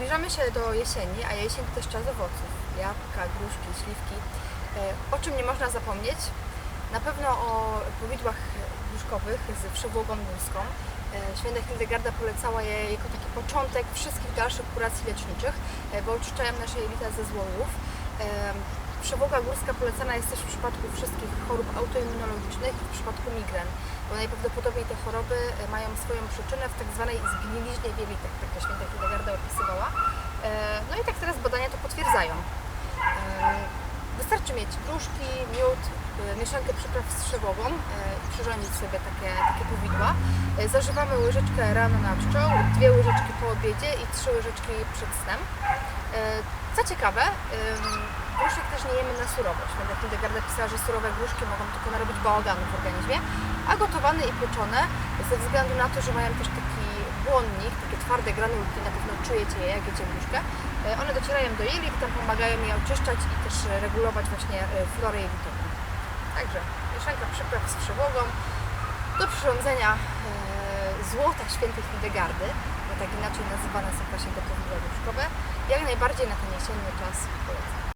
Zbliżamy się do jesieni, a jesień to też czas owoców. Jabłka, gruszki, śliwki. E, O czym nie można zapomnieć? Na pewno o powidłach gruszkowych z przewłogą górską. E, Święta Hildegarda polecała je jako taki początek wszystkich dalszych kuracji leczniczych, e, bo oczyszczają nasze jelita ze złowów. E, Przewłoga górska polecana jest też w przypadku wszystkich chorób autoimmunologicznych i w przypadku migren, bo najprawdopodobniej te choroby e, mają swoją przyczynę w tak zwanej zgniliźnie w jelitach, tak to święta Hildegarda opisywała. E, No i tak teraz badania to potwierdzają. E, Wystarczy mieć gruszki, miód, mieszankę przypraw e, i przyrządzić sobie takie, takie powidła. Zażywamy łyżeczkę rano na pszczoł, dwie łyżeczki po obiedzie i trzy łyżeczki przed snem. Co ciekawe, gruszek też nie jemy na surowo. Święta Hildegarda pisała, że surowe gruszki mogą tylko narobić bałaganu w organizmie, a gotowane i pieczone ze względu na to, że mają też taki błonnik, takie twarde granulki, na pewno czujecie je, jak jecie gruszkę. E, One docierają do jelit, tam pomagają je oczyszczać i też e, regulować właśnie e, florę jelitową. Także mieszanka przypraw z przewogą do przyrządzenia złota świętej Hildegardy, bo tak inaczej nazywane są właśnie powidła gruszkowe, jak najbardziej na ten jesienny czas polecam.